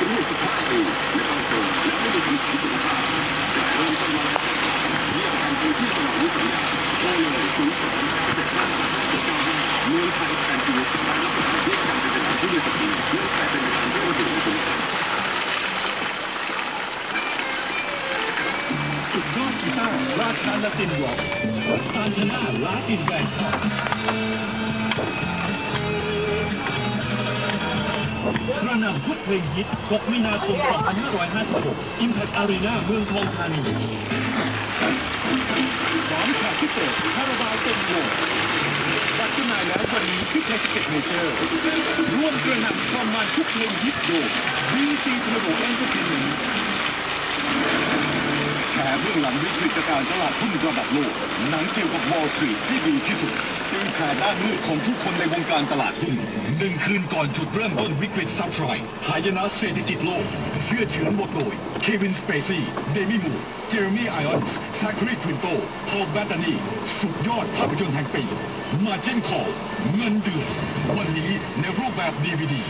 ถึง65ปีไม่ต้องส่งและไม่มีคำถามสุขภาพแต่เริ่มต้นวันละเรียกกันเป็นที่ระหว่างวิสัญญาโทรเลย0 2 7 5 6 9 5เมืองไทยประกันชีวิตการรับประกันเรียกกันเป็นประกันที่มีสติเมืองไทยเป็นประกันที่ระบุในคุณภาพสุดยอดกีตาร์ราชาลาตินร็อกซานทนาลาตินแบนด์ ระหนำทุกเพลงฮิต 6 มีนาคม 2556 Impact Arena เมืองทองธานีพร้อมแขกพิเศษคาราบาวเต็มโหมดบัตรจำหน่ายแล้ววันนี้ที่เทสเก็ตเมเจอร์ร่วมกระหน่ำความมันทุกเพลงฮิตโดย BC ทร o เอนเตอร์เทนเมนต์แฉเบื้องหลังวิกฤตการตลาดหุ้นระดับโลก หนังเกี่ยวกับวอล l ์สตรีทที่ดีที่สุดตีแผ่ด้านมืดของผู้คนในวงการตลาดหุ้น หนึ่งคืนก่อนจุดเริ่มต้นวิกฤตซับไพร์หายนะเศรษฐกิจโลก เชื่อเฉือนบทโดย เควินสเปซี่ เดมี่มู เจอร์มี่ไอออนส์แซคครีควินโตพอลแบตตานี สุดยอดภาพยนตร์แห่งปี มาเจนคอลเงินเดือน วันนี้ในรูปแบบดีวดี